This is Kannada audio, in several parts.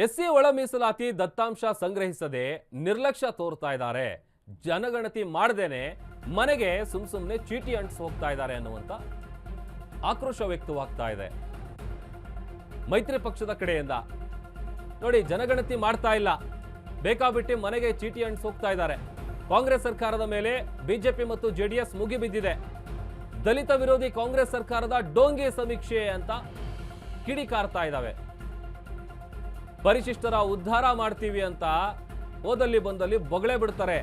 ಎಸ್ ಸಿ ಒಳ ಮೀಸಲಾತಿ ದತ್ತಾಂಶ ಸಂಗ್ರಹಿಸದೆ ನಿರ್ಲಕ್ಷ್ಯ ತೋರ್ತಾ ಇದ್ದಾರೆ. ಜನಗಣತಿ ಮಾಡದೇನೆ ಮನೆಗೆ ಸುಮ್ ಸುಮ್ಮನೆ ಚೀಟಿ ಅಂಟಿಸಿ ಹೋಗ್ತಾ ಇದ್ದಾರೆ ಅನ್ನುವಂತ ಆಕ್ರೋಶ ವ್ಯಕ್ತವಾಗ್ತಾ ಇದೆ. ಮೈತ್ರಿ ಪಕ್ಷದ ಕಡೆಯಿಂದ. ನೋಡಿ, ಜನಗಣತಿ ಮಾಡ್ತಾ ಇಲ್ಲ. ಬೇಕಾಬಿಟ್ಟಿ ಮನೆಗೆ ಚೀಟಿ ಅಂಟಿಸಿ ಹೋಗ್ತಾ ಇದ್ದಾರೆ. ಕಾಂಗ್ರೆಸ್ ಸರ್ಕಾರದ ಮೇಲೆ ಬಿಜೆಪಿ ಮತ್ತು ಜೆಡಿಎಸ್ ಮುಗಿಬಿದ್ದಿದೆ ದಲಿತ ವಿರೋಧಿ ಕಾಂಗ್ರೆಸ್ ಸರ್ಕಾರದ ಡೋಂಗಿ ಸಮೀಕ್ಷೆ ಅಂತ ಕಿಡಿಕಾರ್ತಾ ಇದ್ದಾವೆ. ಪರಿಶಿಷ್ಟರ ಉದ್ಧಾರ ಮಾಡ್ತೀವಿ ಅಂತ ಓದಲ್ಲಿ ಬಂದಲ್ಲಿ ಬೊಗಳೆ ಬಿಡ್ತಾರೆ.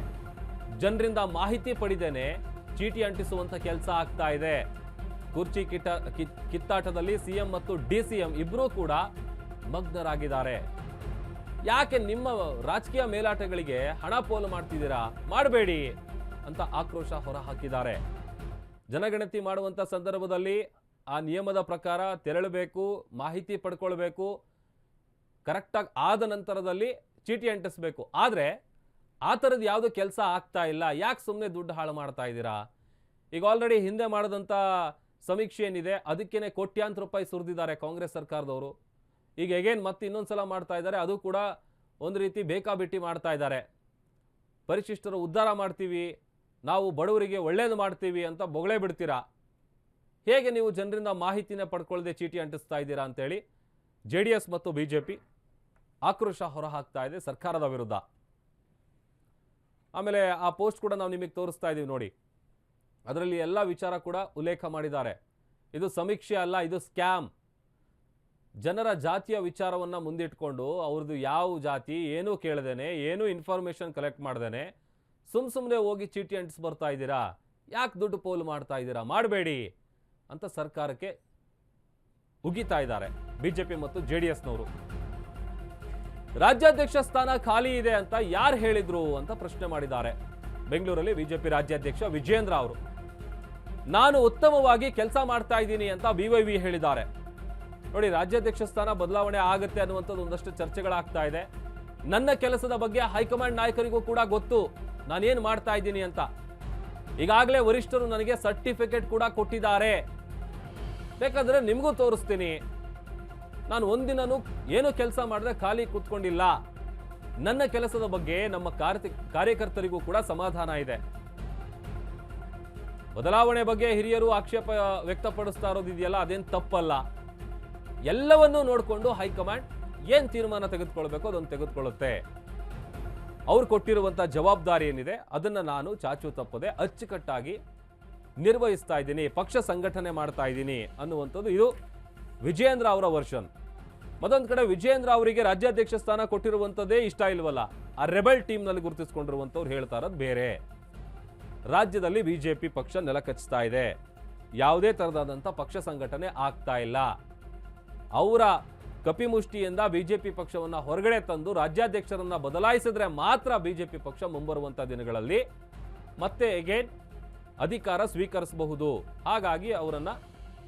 ಜನರಿಂದ ಮಾಹಿತಿ ಪಡಿದೇನೆ ಚೀಟಿ ಅಂಟಿಸುವಂತ ಕೆಲಸ ಆಗ್ತಾ ಇದೆ. ಕುರ್ಚಿ ಕಿಟ ಕಿತ್ತಾಟದಲ್ಲಿ ಸಿಎಂ ಮತ್ತು ಡಿ ಸಿಎಂ ಇಬ್ಬರೂ ಕೂಡ ಮಗ್ನರಾಗಿದ್ದಾರೆ. ಯಾಕೆ ನಿಮ್ಮ ರಾಜಕೀಯ ಮೇಲಾಟಗಳಿಗೆ ಹಣ ಪೋಲು ಮಾಡ್ತಿದ್ದೀರಾ? ಮಾಡಬೇಡಿ ಅಂತ ಆಕ್ರೋಶ ಹೊರಹಾಕಿದ್ದಾರೆ. ಜನಗಣತಿ ಮಾಡುವಂತ ಸಂದರ್ಭದಲ್ಲಿ ಆ ನಿಯಮದ ಪ್ರಕಾರ ತೆರಳಬೇಕು, ಮಾಹಿತಿ ಪಡ್ಕೊಳ್ಬೇಕು ಕರೆಕ್ಟಾಗಿ ಆದ ನಂತರದಲ್ಲಿ ಚೀಟಿ ಅಂಟಿಸ್ಬೇಕು. ಆದರೆ ಆ ಥರದ್ದು ಯಾವುದೋ ಕೆಲಸ ಆಗ್ತಾ ಇಲ್ಲ. ಯಾಕೆ ಸುಮ್ಮನೆ ದುಡ್ಡು ಹಾಳು ಮಾಡ್ತಾ ಇದ್ದೀರಾ? ಈಗ ಆಲ್ರೆಡಿ ಹಿಂದೆ ಮಾಡಿದಂಥ ಸಮೀಕ್ಷೆ ಏನಿದೆ? ಅದಕ್ಕೇನೆ ಕೋಟ್ಯಾಂತರ ರೂಪಾಯಿ ಸುರಿದಿದ್ದಾರೆ ಕಾಂಗ್ರೆಸ್ ಸರ್ಕಾರದವರು. ಈಗ ಎಗೇನ್ ಮತ್ತೆ ಇನ್ನೊಂದ್ಸಲ ಮಾಡ್ತಾ ಇದ್ದಾರೆ? ಅದು ಕೂಡ ಒಂದು ರೀತಿ ಬೇಕಾಬಿಟ್ಟಿ ಮಾಡ್ತಾ ಇದ್ದಾರೆ. ಪರಿಶಿಷ್ಟರು ಉದ್ಧಾರ ಮಾಡ್ತೀವಿ. ನಾವು ಬಡವರಿಗೆ ಒಳ್ಳೇದು ಮಾಡ್ತೀವಿ ಅಂತ ಬೊಗಳೇ ಬಿಡ್ತೀರಾ? ಹೇಗೆ ನೀವು ಜನರಿಂದ ಮಾಹಿತಿನ ಪಡ್ಕೊಳ್ಳದೆ ಚೀಟಿ ಅಂಟಿಸ್ತಾ ಇದ್ದೀರಾ ಅಂತೇಳಿ ಜೆ ಡಿ ಮತ್ತು ಬಿ ಆಕ್ರೋಶ ಹೊರಹಾಕ್ತಾ ಇದೆ ಸರ್ಕಾರದ ವಿರುದ್ಧ. ಆಮೇಲೆ ಆ ಪೋಸ್ಟ್ ಕೂಡ ನಾವು ನಿಮಗೆ ತೋರಿಸ್ತಾ ಇದ್ದೀವಿ ನೋಡಿ. ಅದರಲ್ಲಿ ಎಲ್ಲ ವಿಚಾರ ಕೂಡ ಉಲ್ಲೇಖ ಮಾಡಿದ್ದಾರೆ. ಇದು ಸಮೀಕ್ಷೆ ಅಲ್ಲ, ಇದು ಸ್ಕ್ಯಾಮ್. ಜನರ ಜಾತಿಯ ವಿಚಾರವನ್ನ ಮುಂದಿಟ್ಕೊಂಡು ಅವ್ರದ್ದು ಯಾವ ಜಾತಿ, ಏನೂ ಕೇಳ್ದೇನೆ, ಏನೂ ಇನ್ಫಾರ್ಮೇಷನ್ ಕಲೆಕ್ಟ್ ಮಾಡ್ದೇನೆ, ಸುಮ್ ಸುಮ್ಮನೆ ಹೋಗಿ ಚೀಟಿ ಅಂಟಿಸ್ ಬರ್ತಾ ಇದ್ದೀರಾ, ಯಾಕೆ ದುಡ್ಡು ಪೋಲು ಮಾಡ್ತಾ ಇದ್ದೀರಾ, ಮಾಡಬೇಡಿ ಅಂತ ಸರ್ಕಾರಕ್ಕೆ ಉಗಿತಾ ಇದ್ದಾರೆ. ಬಿಜೆಪಿ ಮತ್ತು ಜೆ ಡಿ ರಾಜ್ಯಾಧ್ಯಕ್ಷ ಸ್ಥಾನ ಖಾಲಿ ಇದೆ ಅಂತ ಯಾರು ಹೇಳಿದ್ರು ಅಂತ ಪ್ರಶ್ನೆ ಮಾಡಿದ್ದಾರೆ. ಬೆಂಗಳೂರಲ್ಲಿ ಬಿಜೆಪಿ ರಾಜ್ಯಾಧ್ಯಕ್ಷ ವಿಜೇಂದ್ರ ಅವರು. ನಾನು ಉತ್ತಮವಾಗಿ ಕೆಲಸ ಮಾಡ್ತಾ ಇದ್ದೀನಿ ಅಂತ ಬಿವೈವಿ ಹೇಳಿದ್ದಾರೆ. ನೋಡಿ, ರಾಜ್ಯಾಧ್ಯಕ್ಷ ಸ್ಥಾನ ಬದಲಾವಣೆ ಆಗುತ್ತೆ ಅನ್ನುವಂಥದ್ದು ಒಂದಷ್ಟು ಚರ್ಚೆಗಳಾಗ್ತಾ ಇದೆ. ನನ್ನ ಕೆಲಸದ ಬಗ್ಗೆ ಹೈಕಮಾಂಡ್ ನಾಯಕರಿಗೂ ಕೂಡ ಗೊತ್ತು. ನಾನೇನು ಮಾಡ್ತಾ ಇದ್ದೀನಿ ಅಂತ. ಈಗಾಗಲೇ ವರಿಷ್ಠರು ನನಗೆ ಸರ್ಟಿಫಿಕೇಟ್ ಕೂಡ ಕೊಟ್ಟಿದ್ದಾರೆ. ಬೇಕಾದರೆ ನಿಮಗೂ ತೋರಿಸ್ತೀನಿ. ನಾನು ಒಂದಿನನೂ ಏನು ಕೆಲಸ ಮಾಡಿದ್ರೆ ಖಾಲಿ ಕೂತ್ಕೊಂಡಿಲ್ಲ. ನನ್ನ ಕೆಲಸದ ಬಗ್ಗೆ ನಮ್ಮ ಕಾರ್ತಿ, ಕಾರ್ಯಕರ್ತರಿಗೂ ಕೂಡ ಸಮಾಧಾನ ಇದೆ. ಬದಲಾವಣೆ ಬಗ್ಗೆ ಹಿರಿಯರು ಆಕ್ಷೇಪ ವ್ಯಕ್ತಪಡಿಸ್ತಾ ಇರೋದಿದೆಯಲ್ಲ, ಅದೇನು ತಪ್ಪಲ್ಲ. ಎಲ್ಲವನ್ನೂ ನೋಡಿಕೊಂಡು ಹೈಕಮಾಂಡ್ ಏನ್ ತೀರ್ಮಾನ ತೆಗೆದುಕೊಳ್ಬೇಕು ಅದನ್ನು ತೆಗೆದುಕೊಳ್ಳುತ್ತೆ. ಅವ್ರು ಕೊಟ್ಟಿರುವಂತ ಜವಾಬ್ದಾರಿ ಏನಿದೆ, ಅದನ್ನ ನಾನು ಚಾಚು ತಪ್ಪದೆ ಅಚ್ಚುಕಟ್ಟಾಗಿ ನಿರ್ವಹಿಸ್ತಾ ಇದ್ದೀನಿ, ಪಕ್ಷ ಸಂಘಟನೆ ಮಾಡ್ತಾ ಇದ್ದೀನಿ ಅನ್ನುವಂಥದ್ದು ಇದು ವಿಜಯೇಂದ್ರ ಅವರ ವರ್ಷನ್. ಮತ್ತೊಂದು ಕಡೆ ವಿಜಯೇಂದ್ರ ಅವರಿಗೆ ರಾಜ್ಯಾಧ್ಯಕ್ಷ ಸ್ಥಾನ ಕೊಟ್ಟಿರುವಂಥದ್ದೇ ಇಷ್ಟ ಇಲ್ವಲ್ಲ, ಆ ರೆಬಲ್ ಟೀಮ್ನಲ್ಲಿ ಗುರುತಿಸ್ಕೊಂಡಿರುವಂಥವ್ರು ಹೇಳ್ತಾ ಇರೋದು ಬೇರೆ. ರಾಜ್ಯದಲ್ಲಿ ಬಿಜೆಪಿ ಪಕ್ಷ ನೆಲಕಚ್ತಾ ಇದೆ. ಯಾವುದೇ ಥರದಾದಂಥ ಪಕ್ಷ ಸಂಘಟನೆ ಆಗ್ತಾ ಇಲ್ಲ. ಅವರ ಕಪಿಮುಷ್ಟಿಯಿಂದ ಬಿಜೆಪಿ ಪಕ್ಷವನ್ನ ಹೊರಗಡೆ ತಂದು ರಾಜ್ಯಾಧ್ಯಕ್ಷರನ್ನು ಬದಲಾಯಿಸಿದ್ರೆ ಮಾತ್ರ ಬಿಜೆಪಿ ಪಕ್ಷ ಮುಂಬರುವಂಥ ದಿನಗಳಲ್ಲಿ ಮತ್ತೆ ಎಗೇನ್ ಅಧಿಕಾರ ಸ್ವೀಕರಿಸಬಹುದು. ಹಾಗಾಗಿ ಅವರನ್ನ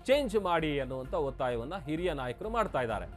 ಚೇಂಜ್ ಮಾಡಿ ಅನ್ನುವಂಥ ಒತ್ತಾಯವನ್ನು ಹಿರಿಯ ನಾಯಕರು ಮಾಡ್ತಾ ಇದ್ದಾರೆ.